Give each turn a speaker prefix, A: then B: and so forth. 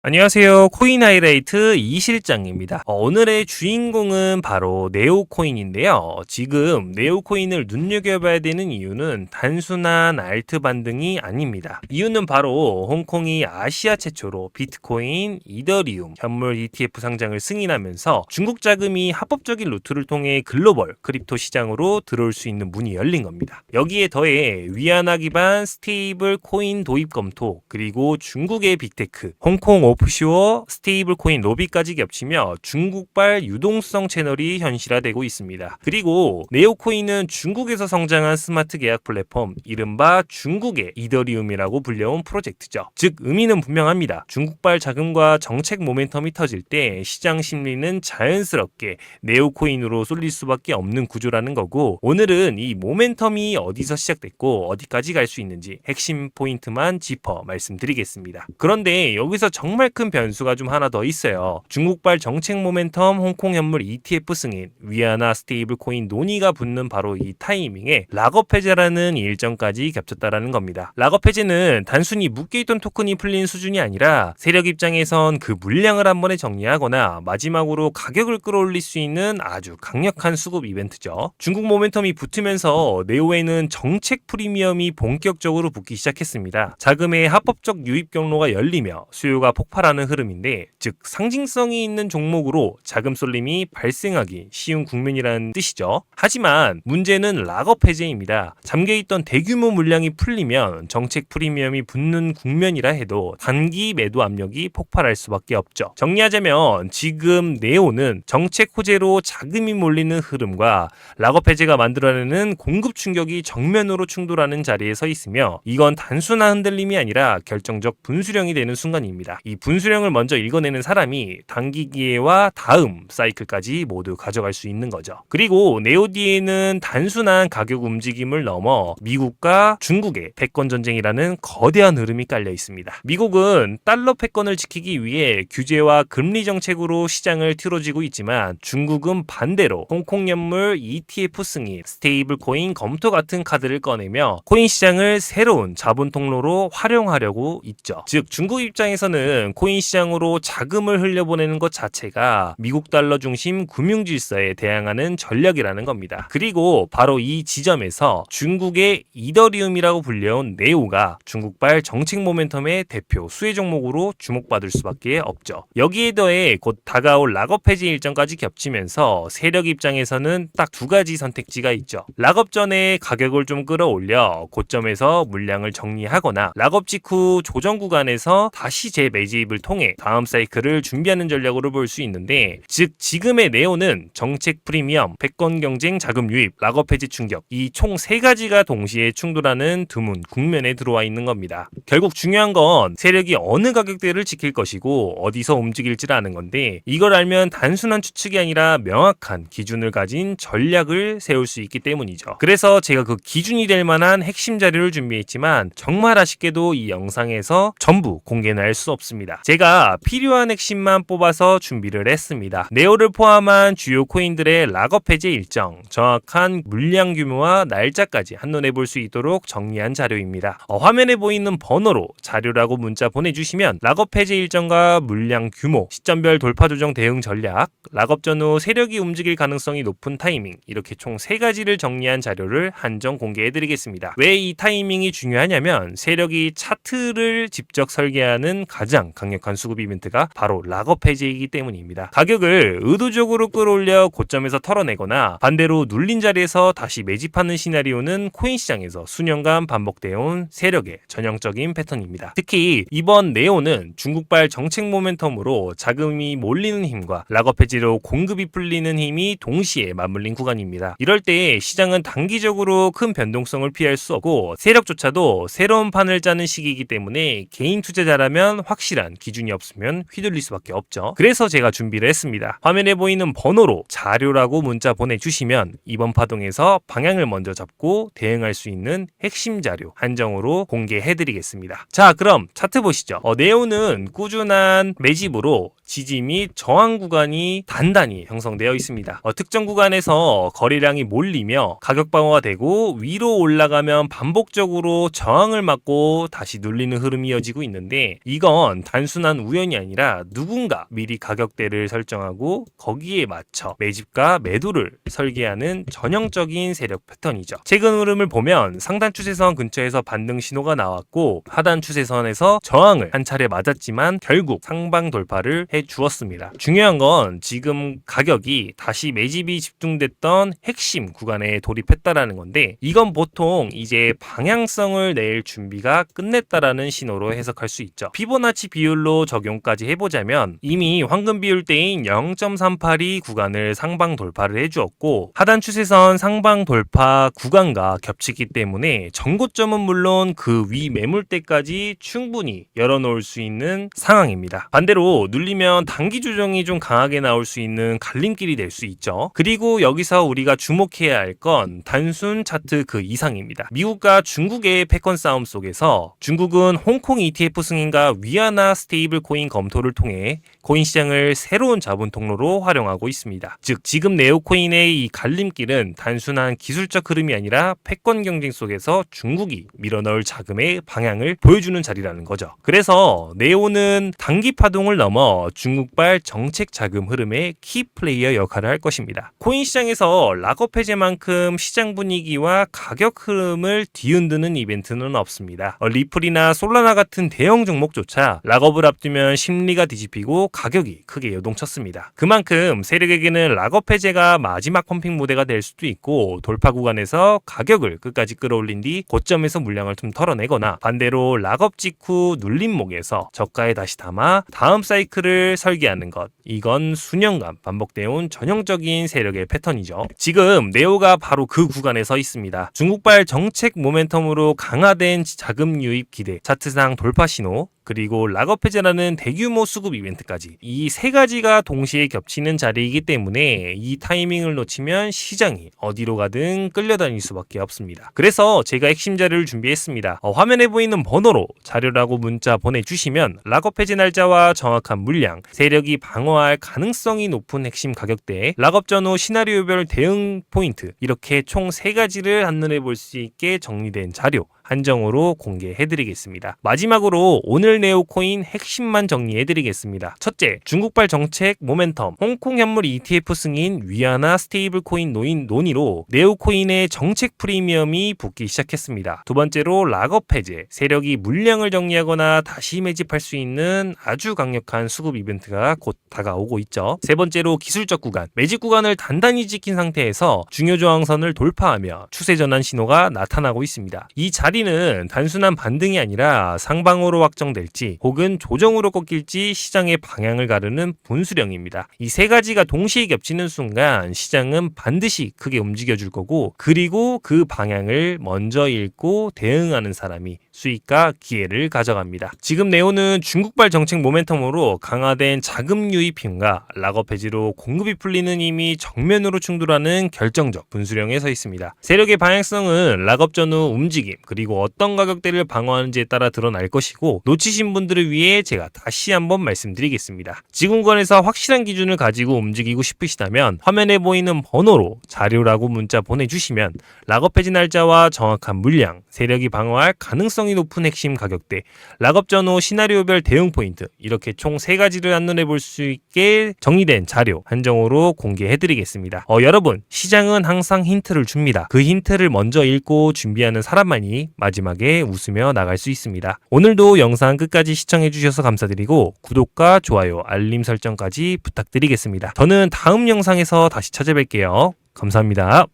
A: 안녕하세요. 코인 하이라이트 이실장입니다. 어, 오늘의 주인공은 바로 네오코인인데요. 지금 네오코인을 눈여겨봐야 되는 이유는 단순한 알트 반등이 아닙니다. 이유는 바로 홍콩이 아시아 최초로 비트코인, 이더리움, 현물 ETF 상장을 승인하면서 중국 자금이 합법적인 루트를 통해 글로벌 크립토 시장으로 들어올 수 있는 문이 열린 겁니다. 여기에 더해 위안화 기반 스테이블 코인 도입 검토, 그리고 중국의 빅테크, 홍콩 오프쇼어, 스테이블 코인 로비까지 겹치며 중국발 유동성 채널이 현실화되고 있습니다. 그리고 네오코인은 중국에서 성장한 스마트 계약 플랫폼 이른바 중국의 이더리움이라고 불려온 프로젝트죠. 즉 의미는 분명합니다. 중국발 자금과 정책 모멘텀이 터질 때 시장 심리는 자연스럽게 네오코인으로 쏠릴 수밖에 없는 구조라는 거고 오늘은 이 모멘텀이 어디서 시작됐고 어디까지 갈 수 있는지 핵심 포인트만 짚어 말씀드리겠습니다. 그런데 여기서 정말 큰 변수가 좀 하나 더 있어요. 중국발 정책 모멘텀 홍콩 현물 ETF 승인, 위안화 스테이블 코인 논의가 붙는 바로 이 타이밍에 락업 해제라는 일정까지 겹쳤다라는 겁니다. 락업 해제는 단순히 묶여있던 토큰이 풀린 수준이 아니라 세력 입장에선 그 물량을 한 번에 정리하거나 마지막으로 가격을 끌어올릴 수 있는 아주 강력한 수급 이벤트죠. 중국 모멘텀이 붙으면서 네오에는 정책 프리미엄이 본격적으로 붙기 시작했습니다. 자금의 합법적 유입 경로가 열리며 수요가 폭 발하는 흐름인데 즉 상징성이 있는 종목으로 자금 쏠림이 발생하기 쉬운 국면이라는 뜻이죠. 하지만 문제는 락업 해제입니다. 잠겨있던 대규모 물량이 풀리면 정책 프리미엄이 붙는 국면이라 해도 단기 매도 압력이 폭발할 수밖에 없죠. 정리하자면 지금 네오는 정책 호재로 자금이 몰리는 흐름과 락업 해제가 만들어내는 공급 충격이 정면으로 충돌하는 자리에 서 있으며 이건 단순한 흔들림이 아니라 결정적 분수령이 되는 순간입니다. 이 분수령을 먼저 읽어내는 사람이 단기 기회와 다음 사이클까지 모두 가져갈 수 있는 거죠. 그리고 네오디에는 단순한 가격 움직임을 넘어 미국과 중국의 패권 전쟁이라는 거대한 흐름이 깔려 있습니다. 미국은 달러 패권을 지키기 위해 규제와 금리 정책으로 시장을 틀어지고 있지만 중국은 반대로 홍콩 연물 ETF 승인, 스테이블 코인 검토 같은 카드를 꺼내며 코인 시장을 새로운 자본 통로로 활용하려고 있죠. 즉 중국 입장에서는 코인 시장으로 자금을 흘려보내는 것 자체가 미국 달러 중심 금융 질서에 대항하는 전략이라는 겁니다. 그리고 바로 이 지점에서 중국의 이더리움이라고 불려온 네오가 중국발 정책 모멘텀의 대표 수혜 종목으로 주목받을 수밖에 없죠. 여기에 더해 곧 다가올 락업 해제 일정까지 겹치면서 세력 입장에서는 딱 두 가지 선택지가 있죠. 락업 전에 가격을 좀 끌어올려 고점에서 물량을 정리하거나 락업 직후 조정 구간에서 다시 재매집 을 통해 다음 사이클을 준비하는 전략으로 볼 수 있는데 즉 지금의 네오는 정책 프리미엄, 패권 경쟁 자금 유입, 락업 해제 충격 이 총 세 가지가 동시에 충돌하는 드문 국면에 들어와 있는 겁니다. 결국 중요한 건 세력이 어느 가격대를 지킬 것이고 어디서 움직일지라는 건데 이걸 알면 단순한 추측이 아니라 명확한 기준을 가진 전략을 세울 수 있기 때문이죠. 그래서 제가 그 기준이 될 만한 핵심 자료를 준비했지만 정말 아쉽게도 이 영상에서 전부 공개는 할 수 없습니다. 제가 필요한 핵심만 뽑아서 준비를 했습니다. 네오를 포함한 주요 코인들의 락업 해제 일정, 정확한 물량 규모와 날짜까지 한눈에 볼 수 있도록 정리한 자료입니다. 어, 화면에 보이는 번호로 자료라고 문자 보내주시면 락업 해제 일정과 물량 규모, 시점별 돌파 조정 대응 전략, 락업 전후 세력이 움직일 가능성이 높은 타이밍 이렇게 총세 가지를 정리한 자료를 한정 공개해드리겠습니다. 왜 이 타이밍이 중요하냐면 세력이 차트를 직접 설계하는 가장 강력한 수급 이벤트가 바로 락업 해제이기 때문입니다. 가격을 의도적으로 끌어올려 고점에서 털어내거나 반대로 눌린 자리에서 다시 매집하는 시나리오는 코인 시장에서 수년간 반복되어 온 세력의 전형적인 패턴입니다. 특히 이번 네오는 중국발 정책 모멘텀으로 자금이 몰리는 힘과 락업 해제로 공급이 풀리는 힘이 동시에 맞물린 구간입니다. 이럴 때 시장은 단기적으로 큰 변동성을 피할 수 없고 세력조차도 새로운 판을 짜는 시기이기 때문에 개인 투자자라면 확실한 기준이 없으면 휘둘릴 수밖에 없죠. 그래서 제가 준비를 했습니다. 화면에 보이는 번호로 자료라고 문자 보내주시면 이번 파동에서 방향을 먼저 잡고 대응할 수 있는 핵심 자료 한정으로 공개해드리겠습니다. 자, 그럼 차트 보시죠. 어, 네오는 꾸준한 매집으로 지지 및 저항 구간이 단단히 형성되어 있습니다. 어, 특정 구간에서 거래량이 몰리며 가격 방어가 되고 위로 올라가면 반복적으로 저항을 맞고 다시 눌리는 흐름이 이어지고 있는데 이건 단순한 우연이 아니라 누군가 미리 가격대를 설정하고 거기에 맞춰 매집과 매도를 설계하는 전형적인 세력 패턴이죠. 최근 흐름을 보면 상단 추세선 근처에서 반등 신호가 나왔고 하단 추세선에서 저항을 한 차례 맞았지만 결국 상방 돌파를 해 주었습니다. 중요한 건 지금 가격이 다시 매집이 집중됐던 핵심 구간에 돌입했다라는 건데 이건 보통 이제 방향성을 낼 준비가 끝냈다라는 신호로 해석할 수 있죠. 피보나치 비율로 적용까지 해보자면 이미 황금 비율 때인 0.38이 구간을 상방 돌파를 해주었고 하단 추세선 상방 돌파 구간과 겹치기 때문에 전고점은 물론 그 위 매물대까지 충분히 열어놓을 수 있는 상황입니다. 반대로 눌리면 단기 조정이 좀 강하게 나올 수 있는 갈림길이 될 수 있죠. 그리고 여기서 우리가 주목해야 할 건 단순 차트 그 이상입니다. 미국과 중국의 패권 싸움 속에서 중국은 홍콩 ETF 승인과 위안화 스테이블 코인 검토를 통해 코인 시장을 새로운 자본 통로로 활용하고 있습니다. 즉 지금 네오코인의 이 갈림길은 단순한 기술적 흐름이 아니라 패권 경쟁 속에서 중국이 밀어넣을 자금의 방향을 보여주는 자리라는 거죠. 그래서 네오는 단기 파동을 넘어 중국발 정책 자금 흐름의 키 플레이어 역할을 할 것입니다. 코인 시장에서 락업 해제만큼 시장 분위기와 가격 흐름을 뒤흔드는 이벤트는 없습니다. 어, 리플이나 솔라나 같은 대형 종목조차 락 업을 앞두면 심리가 뒤집히고 가격이 크게 요동쳤습니다. 그만큼 세력에게는 락업 해제가 마지막 펌핑 무대가 될 수도 있고 돌파 구간에서 가격을 끝까지 끌어올린 뒤 고점에서 물량을 좀 털어내거나 반대로 락업 직후 눌림목에서 저가에 다시 담아 다음 사이클을 설계하는 것 이건 수년간 반복되어 온 전형적인 세력의 패턴이죠. 지금 네오가 바로 그 구간에 서 있습니다. 중국발 정책 모멘텀으로 강화된 자금 유입 기대, 차트상 돌파 신호, 그리고 락업 해제라는 대규모 수급 이벤트까지 이 세 가지가 동시에 겹치는 자리이기 때문에 이 타이밍을 놓치면 시장이 어디로 가든 끌려다닐 수밖에 없습니다. 그래서 제가 핵심 자료를 준비했습니다. 어, 화면에 보이는 번호로 자료라고 문자 보내주시면 락업 해제 날짜와 정확한 물량, 세력이 방어할 가능성이 높은 핵심 가격대, 락업 전후 시나리오별 대응 포인트 이렇게 총 세 가지를 한눈에 볼 수 있게 정리된 자료 한정으로 공개해드리겠습니다. 마지막으로 오늘 네오코인 핵심만 정리해드리겠습니다. 첫째, 중국발 정책 모멘텀, 홍콩 현물 ETF 승인 위안화 스테이블 코인 노인 논의로 네오코인의 정책 프리미엄이 붙기 시작했습니다. 두 번째로 락업 해제, 세력이 물량을 정리하거나 다시 매집할 수 있는 아주 강력한 수급 이벤트가 곧 다가오고 있죠. 세 번째로 기술적 구간, 매집 구간을 단단히 지킨 상태에서 중요 저항선을 돌파하며 추세 전환 신호가 나타나고 있습니다. 이 자리 는 단순한 반등이 아니라 상방으로 확정될지 혹은 조정으로 꺾일지 시장의 방향을 가르는 분수령입니다. 이 세 가지가 동시에 겹치는 순간 시장은 반드시 크게 움직여 줄 거고 그리고 그 방향을 먼저 읽고 대응하는 사람이 수익과 기회를 가져갑니다. 지금 네오는 중국발 정책 모멘텀으로 강화된 자금 유입 힘과 락업 해지로 공급이 풀리는 힘이 정면으로 충돌하는 결정적 분수령에 서 있습니다. 세력의 방향성은 락업 전후 움직임 그리고 어떤 가격대를 방어하는지에 따라 드러날 것이고 놓치신 분들을 위해 제가 다시 한번 말씀드리겠습니다. 지금권에서 확실한 기준을 가지고 움직이고 싶으시다면 화면에 보이는 번호로 자료라고 문자 보내주시면 락업 해지 날짜와 정확한 물량, 세력이 방어할 가능성 이 높은 핵심 가격대, 락업 전후 시나리오별 대응 포인트 이렇게 총 세 가지를 한눈에 볼수 있게 정리된 자료 한정으로 공개해 드리겠습니다. 어, 여러분 시장은 항상 힌트를 줍니다. 그 힌트를 먼저 읽고 준비하는 사람만이 마지막에 웃으며 나갈 수 있습니다. 오늘도 영상 끝까지 시청해 주셔서 감사드리고 구독과 좋아요, 알림 설정까지 부탁드리겠습니다. 저는 다음 영상에서 다시 찾아뵐게요. 감사합니다.